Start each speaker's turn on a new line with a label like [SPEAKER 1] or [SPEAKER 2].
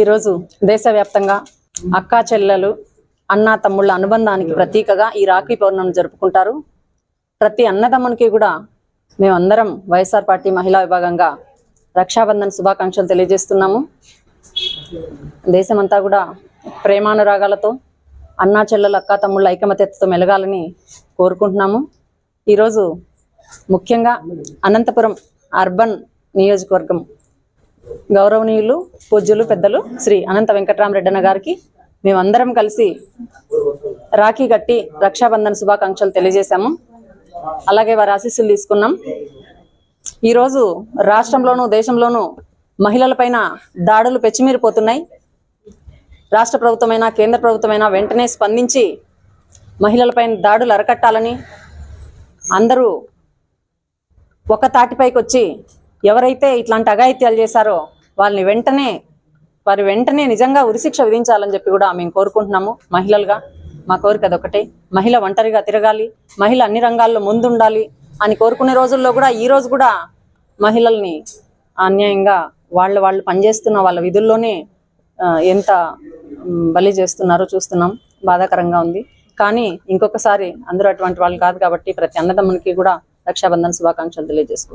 [SPEAKER 1] ఈరోజు దేశవ్యాప్తంగా అక్కా చెల్లెలు అన్న తమ్ముళ్ళ అనుబంధానికి ప్రతీకగా ఈ రాఖీ పౌర్ణమి జరుపుకుంటారు. ప్రతి అన్నదమ్మునికి కూడా మేమందరం వైఎస్ఆర్ పార్టీ మహిళా విభాగంగా రక్షాబంధన్ శుభాకాంక్షలు తెలియజేస్తున్నాము. దేశమంతా కూడా ప్రేమానురాగాలతో అన్నా చెల్లెలు అక్కా తమ్ముళ్ళ ఐకమత్యతతో మెలగాలని కోరుకుంటున్నాము. ఈరోజు ముఖ్యంగా అనంతపురం అర్బన్ నియోజకవర్గం గౌరవనీయులు పూజ్యులు పెద్దలు శ్రీ అనంత వెంకటరామరెడ్డి అన్న గారికి మేమందరం కలిసి రాఖీ కట్టి రక్షాబంధన శుభాకాంక్షలు తెలియజేశాము. అలాగే వారి ఆశీస్సులు తీసుకున్నాం. ఈరోజు రాష్ట్రంలోనూ దేశంలోనూ మహిళలపైన దాడులు పెచ్చిమీరిపోతున్నాయి. రాష్ట్ర ప్రభుత్వమైనా కేంద్ర ప్రభుత్వమైనా వెంటనే స్పందించి మహిళలపైన దాడులు అరకట్టాలని అందరూ ఒక తాటిపైకి వచ్చి ఎవరైతే ఇట్లాంటి అఘాయిత్యాలు చేశారో వాళ్ళని వెంటనే వారి వెంటనే నిజంగా ఉరిశిక్ష విధించాలని చెప్పి కూడా మేము కోరుకుంటున్నాము. మహిళలుగా మా కోరిక అదొకటే. మహిళ ఒంటరిగా తిరగాలి మహిళ అన్ని రంగాల్లో ముందుండాలి అని కోరుకునే రోజుల్లో కూడా ఈ రోజు కూడా మహిళల్ని అన్యాయంగా వాళ్ళ వాళ్ళు పనిచేస్తున్న వాళ్ళ విధుల్లోనే ఎంత బలి చేస్తున్నారో చూస్తున్నాం. బాధాకరంగా ఉంది. కానీ ఇంకొకసారి అందరూ అటువంటి వాళ్ళు కాదు కాబట్టి ప్రతి అన్నదమ్మునికి కూడా రక్షాబంధన్ శుభాకాంక్షలు తెలియజేసుకుంటాం